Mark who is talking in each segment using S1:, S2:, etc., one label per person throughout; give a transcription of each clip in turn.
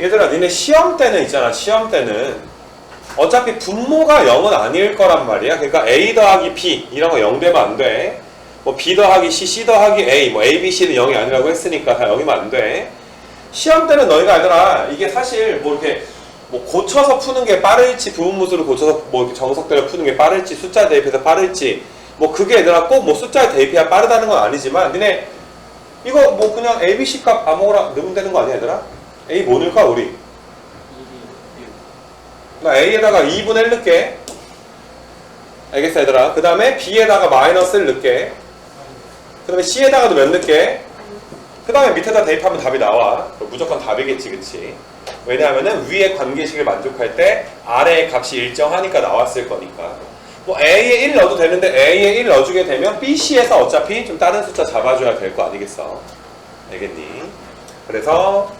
S1: 얘들아 니네 시험 때는 있잖아 시험 때는. 어차피 분모가 0은 아닐 거란 말이야. 그러니까 a 더하기 b 이런 거 0 되면 안돼 뭐 b 더하기 c, c 더하기 a 뭐 a, b, c는 0이 아니라고 했으니까 다 0이면 안돼. 시험 때는 너희가 얘들아 이게 사실 뭐 이렇게 뭐 고쳐서 푸는 게 빠를지 부분무수를 고쳐서 뭐 정석대로 푸는 게 빠를지 숫자 대입해서 빠를지 뭐 그게 얘들아 꼭 뭐 숫자에 대입해야 빠르다는 건 아니지만 니네 이거 뭐 그냥 a, b, c 값 아무거나 넣으면 되는 거 아니야 얘들아? A 뭐 넣을까 우리? 나 a에다가 2분의 1 넣게. 알겠어 얘들아. 그 다음에 b에다가 마이너스를 넣게. 그 다음에 c에다가도 몇 넣게? 그 다음에 밑에다 대입하면 답이 나와. 무조건 답이겠지 그치? 왜냐하면은 위의 관계식을 만족할 때 아래의 값이 일정하니까 나왔을 거니까. 뭐 a에 1 넣어도 되는데 a에 1 넣어주게 되면 b, c에서 어차피 좀 다른 숫자 잡아줘야 될 거 아니겠어? 알겠니? 그래서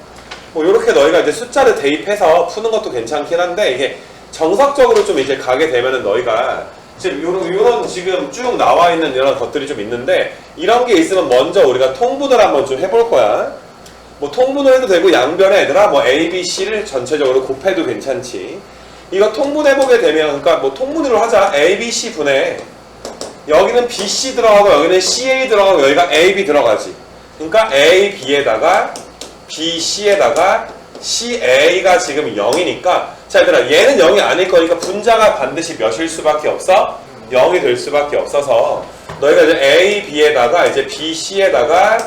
S1: 뭐 이렇게 너희가 이제 숫자를 대입해서 푸는 것도 괜찮긴 한데 이게 정석적으로 좀 이제 가게 되면은 너희가 지금 요런, 요런 지금 쭉 나와 있는 이런 것들이 좀 있는데 이런 게 있으면 먼저 우리가 통분을 한번 좀 해볼 거야. 뭐 통분을 해도 되고 양변에 얘들아 뭐 A, B, C를 전체적으로 곱해도 괜찮지. 이거 통분해보게 되면 그러니까 뭐 통분으로 하자. A, B, C 분해. 여기는 B, C 들어가고 여기는 C, A 들어가고 여기가 A, B 들어가지. 그러니까 A, B에다가 B, C에다가 C, A가 지금 0이니까 자 얘들아 얘는 0이 아닐 거니까 분자가 반드시 몇일 수밖에 없어? 0이 될 수밖에 없어서. 너희가 이제 A, B에다가 이제 B, C에다가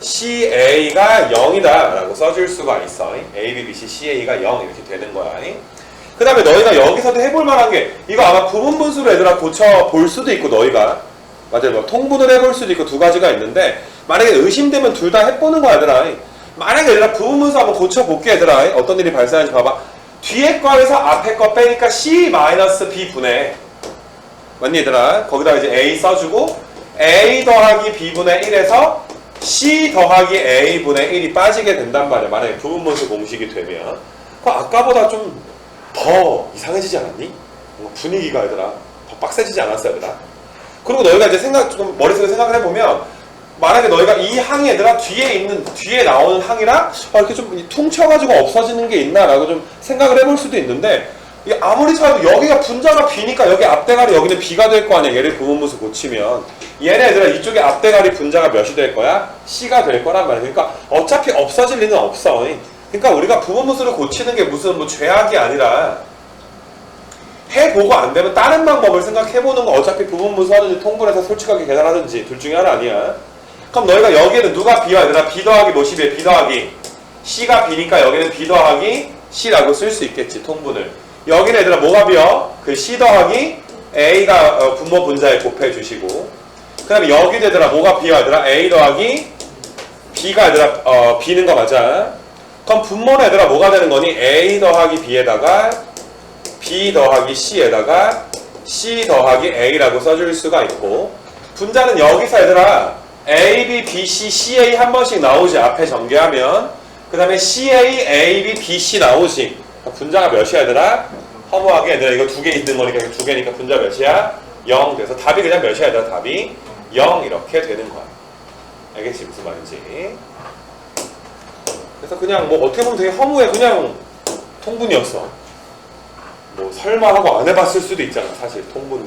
S1: C, A가 0이다 라고 써줄 수가 있어. A, B, B, C, C, A가 0 이렇게 되는 거야. 그 다음에 너희가 여기서도 해볼 만한 게 이거 아마 부분 분수로 얘들아 고쳐 볼 수도 있고 너희가. 맞아요. 뭐 통분을 해볼 수도 있고 두 가지가 있는데 만약에 의심되면 둘 다 해보는 거야 얘들아 만약에 얘들아 부분 분수 한번 고쳐볼게 얘들아. 어떤 일이 발생하는지 봐봐. 뒤에 거에서 앞에 거 빼니까 C-B 분의 맞니 얘들아? 거기다가 이제 A 써주고 A 더하기 B분의 1에서 C 더하기 A분의 1이 빠지게 된단 말이야. 만약에 부분 분수 공식이 되면. 그 아까보다 좀 더 이상해지지 않았니? 분위기가 얘들아 더 빡세지지 않았어 얘들아? 그리고 너희가 이제 생각 좀 머릿속에 생각을 해보면 만약에 너희가 이 얘들아 뒤에 있는 뒤에 나오는 항이랑 아, 이렇게 좀 퉁쳐가지고 없어지는 게 있나라고 좀 생각을 해볼 수도 있는데 아무리 쳐도 여기가 분자가 B니까 여기 앞대가리 여기는 B가 될 거 아니야 얘를 부분분수 고치면. 얘네 얘들아 이쪽에 앞대가리 분자가 몇이 될 거야? C가 될 거란 말이야. 그러니까 어차피 없어질 리는 없어. 그러니까 우리가 부분분수를 고치는 게 무슨 뭐 죄악이 아니라 해보고 안 되면 다른 방법을 생각해보는 거. 어차피 부분분수 하든지 통분해서 솔직하게 계산하든지 둘 중에 하나 아니야 그럼 너희가 여기에는 누가 B와 얘들아? B 더하기 뭐 10이야 B 더하기. C가 B니까 여기는 B 더하기 C라고 쓸 수 있겠지 통분을. 여기는 얘들아 뭐가 B야? 그 C 더하기 A가 어, 분모 분자에 곱해 주시고. 그 다음에 여기도 얘들아 뭐가 B야 얘들아? A 더하기 B가 얘들아 어, B는 거 맞아? 그럼 분모는 얘들아 뭐가 되는 거니? A 더하기 B에다가 B 더하기 C에다가 C 더하기 A라고 써줄 수가 있고. 분자는 여기서 얘들아 A, B, B, C, C, A 한 번씩 나오지 앞에 전개하면. 그 다음에 C, A, A, B, B, C 나오지. 그러니까 분자가 몇이야 얘들아? 허무하게 얘들아 이거 두 개 있는 거니까 두 개니까 분자 몇이야? 0 돼서 답이 그냥 몇이야 얘들아? 답이 0 이렇게 되는 거야. 알겠지? 무슨 말인지. 그래서 그냥 뭐 어떻게 보면 되게 허무해. 그냥 통분이었어. 뭐 설마 하고 안 해봤을 수도 있잖아 사실. 통분